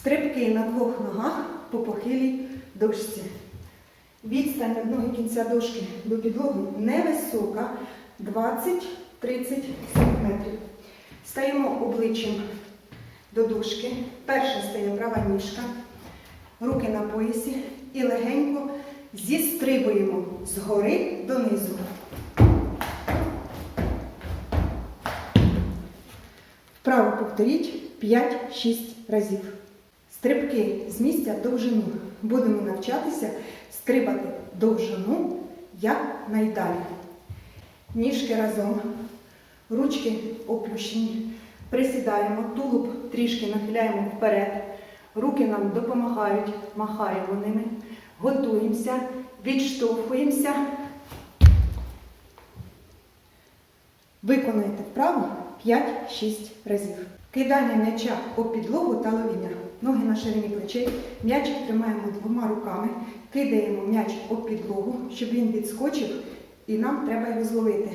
Стрибки на двох ногах по похилій дошці. Відстань одного кінця дошки до підлоги невисока 20-30 см. Стаємо обличчям до дошки. Перша стає права ніжка, руки на поясі і легенько зістрибуємо згори донизу. Вправо повторіть 5-6 разів. Стрибки з місця довжину. Будемо навчатися стрибати довжину як найдалі. Ніжки разом, ручки оплющені. Присідаємо, тулуб трішки нахиляємо вперед. Руки нам допомагають, махаємо ними. Готуємося, відштовхуємося. Виконуйте вправо 5-6 разів. Кидання м'яча у підлогу та ловіння. Ноги на ширині плечей. М'ячик тримаємо двома руками. Кидаємо м'яч у підлогу, щоб він відскочив, і нам треба його зловити.